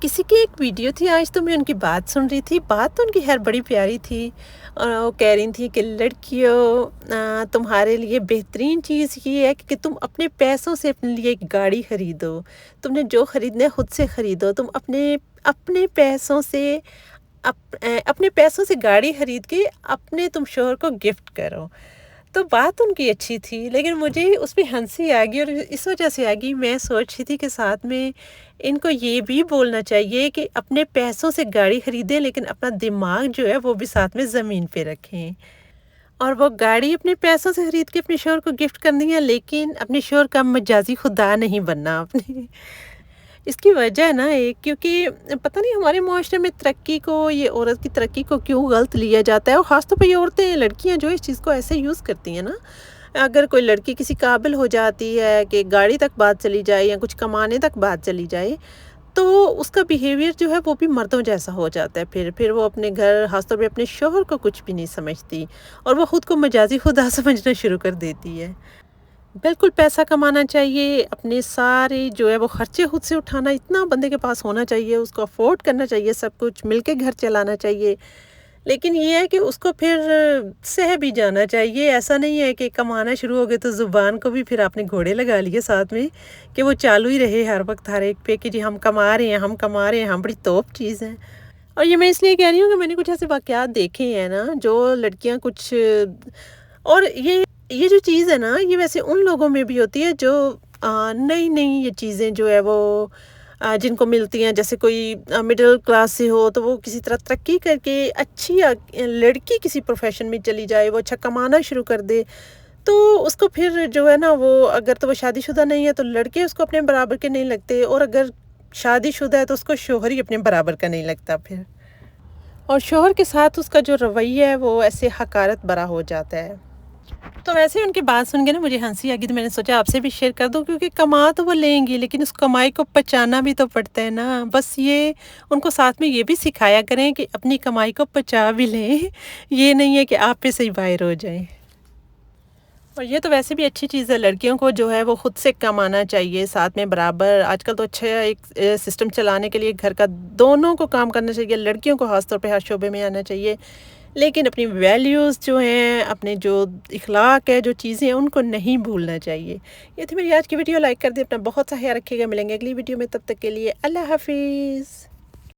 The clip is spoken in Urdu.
کسی کی ایک ویڈیو تھی، آج تو میں ان کی بات سن رہی تھی۔ بات تو ان کی خیر بڑی پیاری تھی۔ اور وہ کہہ رہی تھی کہ لڑکیوں تمہارے لیے بہترین چیز یہ ہے کہ تم اپنے پیسوں سے اپنے لیے ایک گاڑی خریدو۔ تم نے جو خریدنا ہے خود سے خریدو۔ تم اپنے اپنے پیسوں سے اپنے پیسوں سے گاڑی خرید کے اپنے تم شوہر کو گفٹ کرو۔ تو بات ان کی اچھی تھی، لیکن مجھے اس پہ ہنسی آ گئی اور اس وجہ سے آ گئی میں سوچ رہی تھی کہ ساتھ میں ان کو یہ بھی بولنا چاہیے کہ اپنے پیسوں سے گاڑی خریدیں، لیکن اپنا دماغ جو ہے وہ بھی ساتھ میں زمین پہ رکھیں۔ اور وہ گاڑی اپنے پیسوں سے خرید کے اپنے شوہر کو گفٹ کرنی ہے لیکن اپنے شوہر کا مجازی خدا نہیں بننا۔ اپنے اس کی وجہ ہے نا ایک، کیونکہ پتہ نہیں ہمارے معاشرے میں ترقی کو، یہ عورت کی ترقی کو کیوں غلط لیا جاتا ہے؟ اور خاص طور پہ یہ عورتیں، لڑکیاں جو اس چیز کو ایسے یوز کرتی ہیں نا۔ اگر کوئی لڑکی کسی قابل ہو جاتی ہے کہ گاڑی تک بات چلی جائے یا کچھ کمانے تک بات چلی جائے، تو اس کا بیہیویئر جو ہے وہ بھی مردوں جیسا ہو جاتا ہے۔ پھر پھر وہ اپنے گھر، خاص طور پہ اپنے شوہر کو کچھ بھی نہیں سمجھتی اور وہ خود کو مجازی خدا سمجھنا شروع کر دیتی ہے۔ بالکل پیسہ کمانا چاہیے، اپنے سارے جو ہے وہ خرچے خود سے اٹھانا، اتنا بندے کے پاس ہونا چاہیے، اس کو افورڈ کرنا چاہیے، سب کچھ مل کے گھر چلانا چاہیے۔ لیکن یہ ہے کہ اس کو پھر سہ بھی جانا چاہیے۔ ایسا نہیں ہے کہ کمانا شروع ہو گئے تو زبان کو بھی پھر آپ نے گھوڑے لگا لیے ساتھ میں کہ وہ چالو ہی رہے ہر وقت، ہر ایک پہ کہ جی ہم کما رہے ہیں، ہم کما رہے ہیں، ہم بڑی توپ چیز ہیں۔ اور یہ میں اس لیے کہہ رہی ہوں کہ میں نے کچھ ایسے واقعات دیکھے ہیں نا جو لڑکیاں کچھ اور یہ یہ جو چیز ہے نا، یہ ویسے ان لوگوں میں بھی ہوتی ہے جو نئی نئی یہ چیزیں جو ہے وہ جن کو ملتی ہیں، جیسے کوئی مڈل کلاس سے ہو تو وہ کسی طرح ترقی کر کے اچھی لڑکی کسی پروفیشن میں چلی جائے، وہ اچھا کمانا شروع کر دے، تو اس کو پھر جو ہے نا وہ، اگر تو وہ شادی شدہ نہیں ہے تو لڑکے اس کو اپنے برابر کے نہیں لگتے، اور اگر شادی شدہ ہے تو اس کو شوہر ہی اپنے برابر کا نہیں لگتا پھر۔ اور شوہر کے ساتھ اس کا جو رویہ ہے وہ ایسے حکارت برا ہو جاتا ہے۔ تو ویسے ان کی بات سن کے نا مجھے ہنسی آ گئی تو میں نے سوچا آپ سے بھی شیئر کر دوں کیونکہ کما تو وہ لیں گی لیکن اس کمائی کو پچانا بھی تو پڑتا ہے نا۔ بس یہ ان کو ساتھ میں یہ بھی سکھایا کریں کہ اپنی کمائی کو پچا بھی لیں۔ یہ نہیں ہے کہ آپ پہ صحیح باہر ہو جائیں۔ اور یہ تو ویسے بھی اچھی چیز ہے، لڑکیوں کو جو ہے وہ خود سے کمانا چاہیے ساتھ میں برابر۔ آج کل تو اچھا ایک سسٹم چلانے کے لیے گھر کا دونوں کو کام کرنا چاہیے، لڑکیوں کو خاص طور پہ ہر شعبے میں آنا چاہیے۔ لیکن اپنی ویلیوز جو ہیں، اپنے جو اخلاق ہے جو چیزیں ہیں، ان کو نہیں بھولنا چاہیے۔ یہ تھی میری آج کی ویڈیو لائک کر دیں، اپنا بہت سا خیال رکھیے گا۔ ملیں گے اگلی ویڈیو میں، تب تک کے لیے اللہ حافظ۔